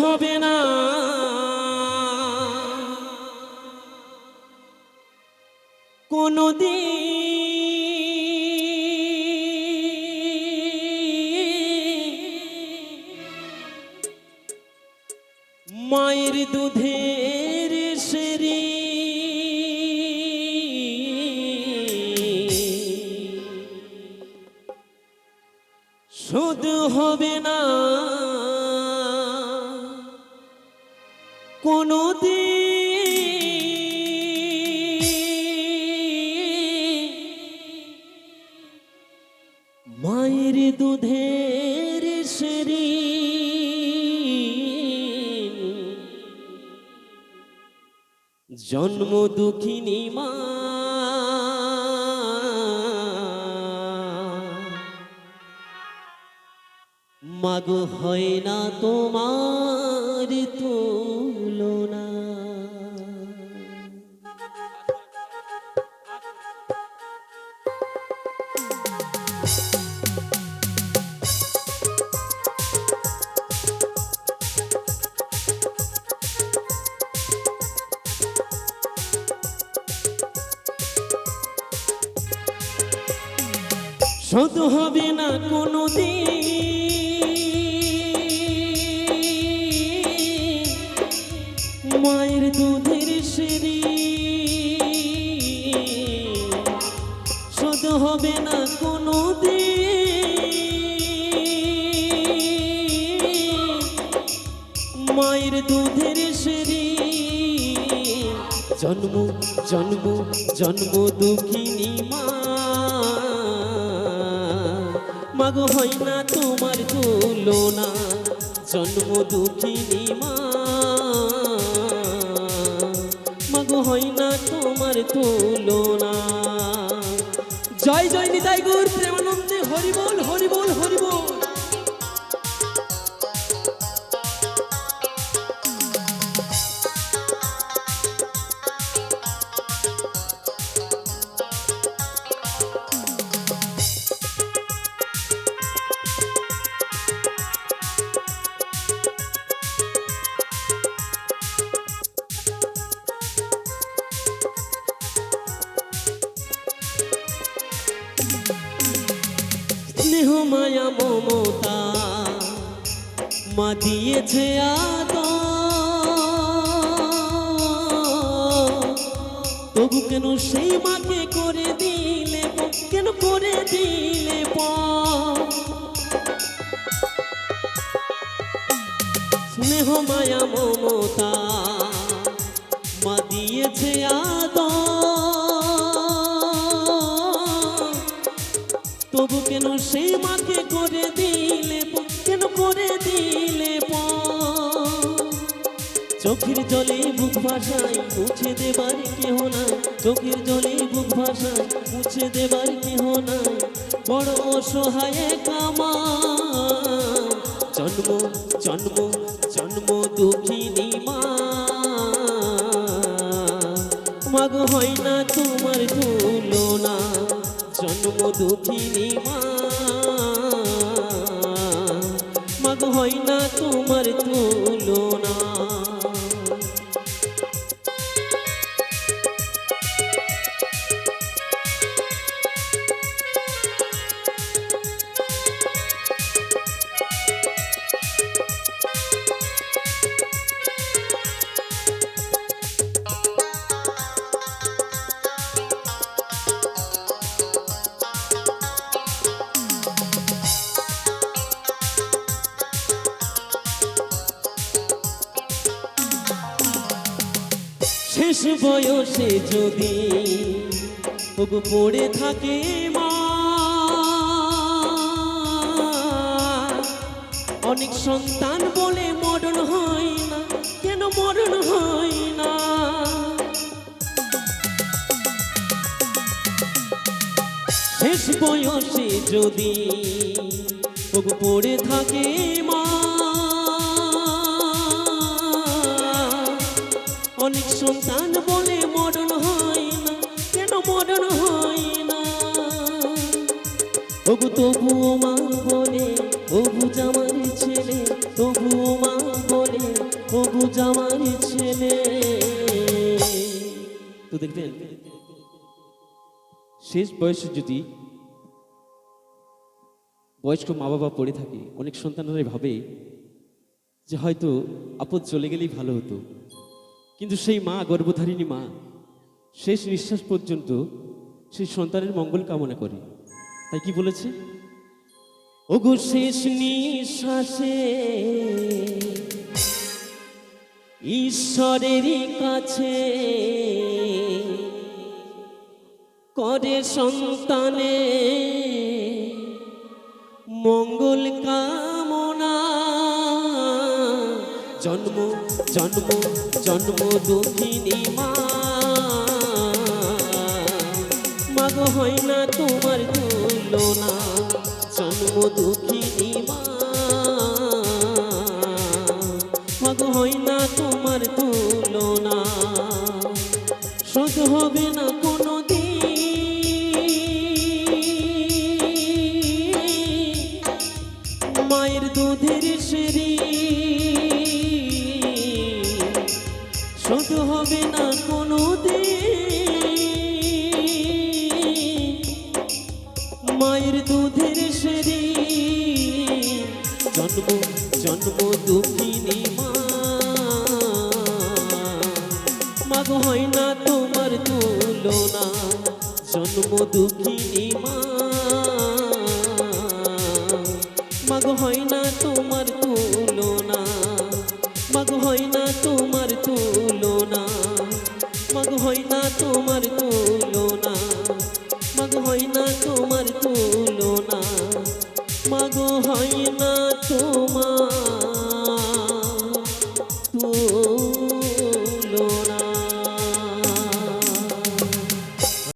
হবে না। কোনো মায়ের দুধের সেরি শুধু হবে না। কোনো মায়ের দুধের সেরি জন্ম দুঃখিনী মা। মাগো হয় না তোমার তুলনা শোধ হবে না কোনো মায়ের দুধের সিঁড়ি। শোধ হবে না কোনো মায়ের দুধের সিঁড়ি। জন্ম জন্ম জন্ম দুঃখিনী মা। মাগো হয় না তোমার তুলনা। জন্ম দুঃখিনী মা মাগো হয় না তোমার তুলনা। জয় জয় নিতাই গুর প্রেমানন্দে, হরিবল হরিবল হরিবল। স্নেহ মায়া মমতা মা দিয়েছে আদ তবু কেন সেই মাকে করে দিলে কেন করে দিলে? স্নেহ মায়া মমতা মা দিয়েছে আদর। তবু কেন সেই মাকে করে দিলে কেন করে দিলে চোখের জলে বুক ভাসায় মুছে দেবার কেহ না চোখের জলে বুক ভাসায় মুছে দেবার কেহ না বড় অসহায় কামা। জন্ম জন্ম জন্ম দুঃখিনী মা। মাগ হয় না তোমার তুলনা। জন্ম দুঃখিনী মা। মাগ হয় শেষ বয়সে যদি ওগো পড়ে থাকে মা। অনেক সন্তান বলে মরণ হয় না, কেন মরণ হয় না? শেষ বয়সে যদি ওগো পড়ে থাকে মা। অনেক সন্তান বলে মরণ হয় না। কেন মরণ হয় না? ওগো তবুও মা বলে, ওগু জামার ছেলে, তবুও মা বলে, ওগো জামাই ছেলে। তো দেখবেন, শেষ বয়সে যদি বয়স্ক মা বাবা পড়ে থাকে, অনেক সন্তানরাই ভাবে যে হয়তো আপদ চলে গেলেই ভালো হতো। কিন্তু সেই মা, গর্ভধারিণী মা, শেষ নিঃশ্বাস পর্যন্ত সেই সন্তানের মঙ্গল কামনা করে। তাই কি বলেছে? ওগো শেষ নিঃশ্বাসে ঈশ্বরেরই কাছে করে সন্তানে মঙ্গল কামনা। জন্ম জন্ম জন্ম দুঃখিনী মাগ হয় না তোমার তুলনা, জন্ম দুঃখিনী মাগ হয় না তোমার তুলনা, শোধ হবে না হবে না কোনো মায়ের দুধের সেরি জন্ম জন্ম দুঃখিনী মাগ হয় না তোমার তুলনা, জন্ম দুঃখিনী মাগ হয় না তোমার